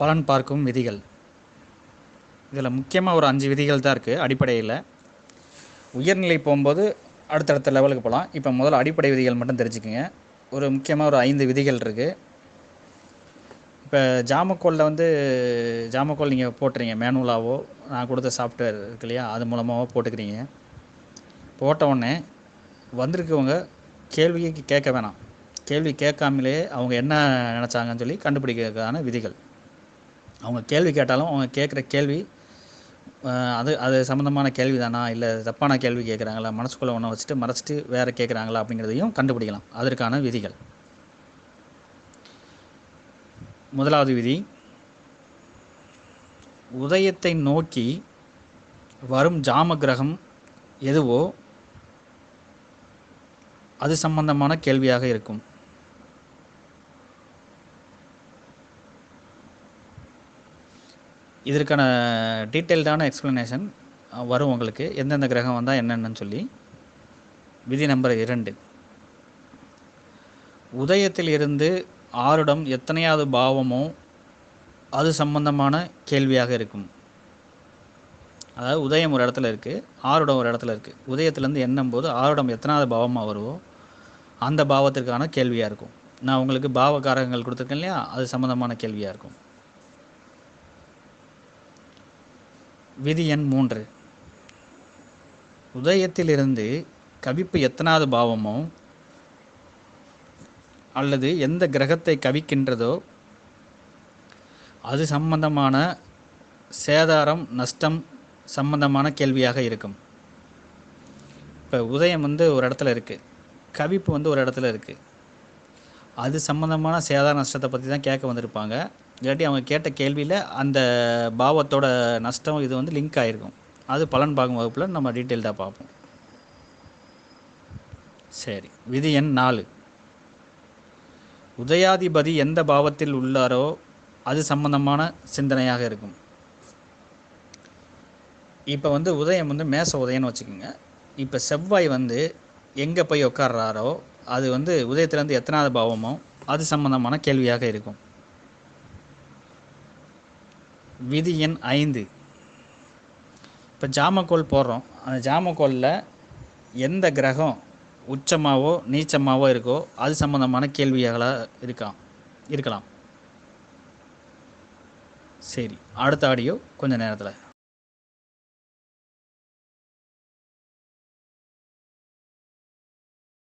பலன் பார்க்கும் விதிகள். இதில் முக்கியமாக ஒரு அஞ்சு விதிகள் தான் இருக்குது அடிப்படையில். உயர்நிலை போகும்போது அடுத்தடுத்த லெவலுக்கு போகலாம் இப்போ முதல்ல அடிப்படை விதிகள் மட்டும் தெரிஞ்சுக்கோங்க. ஒரு முக்கியமாக ஒரு ஐந்து விதிகள் இருக்குது இப்போ ஜாமக்கோலில் வந்து ஜாமக்கோல் நீங்கள் போட்டுறீங்க மேனுவலாவோ நான் கொடுத்த சாஃப்ட்வேர் இருக்கு இல்லையா அது மூலமாகவோ போட்டுக்கிறீங்க. போட்ட உடனே வந்திருக்கவங்க கேள்வியை கேட்க வேணாம். கேள்வி கேட்காமலே அவங்க என்ன நினச்சாங்கன்னு சொல்லி கண்டுபிடிக்கிறதுக்கான விதிகள். அவங்க கேள்வி கேட்டாலும் அவங்க கேட்குற கேள்வி அது அது சம்மந்தமான கேள்வி தானா இல்லை தப்பான கேள்வி கேட்குறாங்களா? மனசுக்குள்ளே ஒன்று வச்சுட்டு மறைச்சிட்டு வேறு கேட்குறாங்களா? அப்படிங்கிறதையும் கண்டுபிடிக்கலாம். அதற்கான விதிகள். முதலாவது விதி உதயத்தை நோக்கி வரும் ஜாம கிரகம் எதுவோ அது சம்பந்தமான கேள்வியாக இருக்கும். இதற்கான டீட்டெயில்டான எக்ஸ்ப்ளனேஷன் வரும் உங்களுக்கு. எந்தெந்த கிரகம் வந்தால் என்னென்னு சொல்லி. விதி நம்பர் இரண்டு. உதயத்தில் இருந்து ஆறுடம் எத்தனையாவது பாவமோ அது சம்பந்தமான கேள்வியாக இருக்கும். அதாவது உதயம் ஒரு இடத்துல இருக்குது ஆறுடம் ஒரு இடத்துல இருக்குது உதயத்துலேருந்து எண்ணும் போது ஆருடம் எத்தனாவது பாவமாக வருவோ அந்த பாவத்திற்கான கேள்வியாக இருக்கும். நான் உங்களுக்கு பாவகாரகங்கள் கொடுத்துருக்கேன் இல்லையா? அது சம்மந்தமான கேள்வியாக இருக்கும். விதி எண் மூன்று. உதயத்திலிருந்து கவிப்பு எத்தனாவது பாவமோ அல்லது எந்த கிரகத்தை கவிக்கின்றதோ அது சம்பந்தமான சேதாரம் நஷ்டம் சம்பந்தமான கேள்வியாக இருக்கும். இப்போ உதயம் வந்து ஒரு இடத்துல இருக்குது கவிப்பு வந்து ஒரு இடத்துல இருக்குது அது சம்பந்தமான சேதார நஷ்டத்தை பற்றி தான் கேட்க வந்திருப்பாங்க. இல்லாட்டி அவங்க கேட்ட கேள்வியில் அந்த பாவத்தோட நஷ்டம் இது வந்து லிங்க் ஆகிருக்கும் அது பலன் பார்க்கும் வகுப்பில் நம்ம டீட்டெயில்டாக பார்ப்போம். சரி விதி எண் நாலு. உதயாதிபதி எந்த பாவத்தில் உள்ளாரோ அது சம்பந்தமான சிந்தனையாக இருக்கும். இப்போ வந்து உதயம் வந்து மேச உதயம்னு வச்சுக்கோங்க. இப்போ செவ்வாய் வந்து எங்கே போய் உட்கார்றாரோ அது வந்து உதயத்துலேருந்து எத்தனாவது பாவமோ அது சம்பந்தமான கேள்வியாக இருக்கும். விதி எண் ஐந்து. இப்போ ஜாமக்கோல் போடுறோம். அந்த ஜாமக்கோலில் எந்த கிரகம் உச்சமாகவோ நீச்சமாகவோ இருக்கோ அது சம்மந்தமான கேள்வியாக இருக்கலாம் இருக்கலாம். சரி அடுத்த ஆடியோ கொஞ்சம் நேரத்தில்.